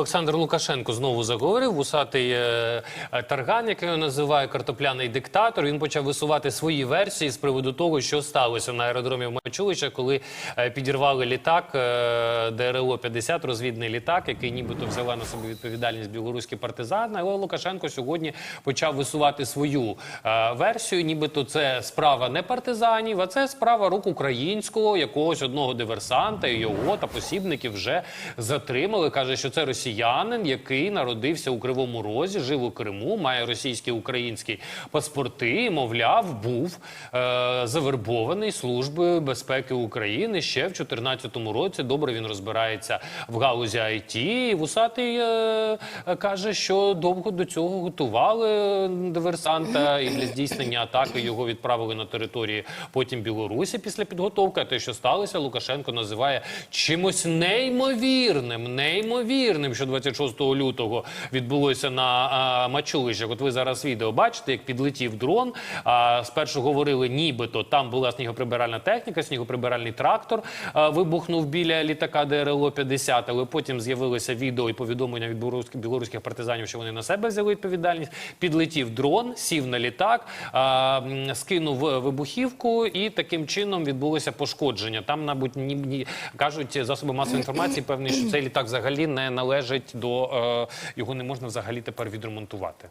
Олександр Лукашенко знову заговорив. Вусатий е, е, тарган, який його називає картопляний диктатор. Він почав висувати свої версії з приводу того, що сталося на аеродромі в Мачулища, коли е, підірвали літак ДРЛО 50 розвідний літак, який нібито взяла на себе відповідальність білоруські партизани. Але Лукашенко сьогодні почав висувати свою версію. Нібито це справа не партизанів, а це справа рук українського якогось одного диверсанта. І його та посібників вже затримали. Каже, що це росіянин, який народився у Кривому Розі, жив у Криму, має російські українські паспорти. і, Мовляв, був е, завербований службою безпеки України ще в 2014 році. Добре він розбирається в галузі IT. І Вусатий е, каже, що довго до цього готували диверсанта і для здійснення атаки його відправили на території потім Білорусі після підготовки. Те, що сталося, Лукашенко називає чимось неймовірним, неймовірним, що 26 лютого відбулося на Мачулищах. От ви зараз відео бачите, як підлетів дрон. А, спершу говорили, нібито там була снігоприбиральна техніка, снігоприбиральний трактор вибухнув біля літака ДРЛО 50 але потім з'явилося відео і повідомлення від білоруських, партизанів, що вони на себе взяли відповідальність. Підлетів дрон, сів на літак, скинув вибухівку, і таким чином відбулося пошкодження. Там, мабуть, ні, ні кажуть засоби масової інформації, певні, що цей літак взагалі не належить до е, його не можна взагалі тепер відремонтувати.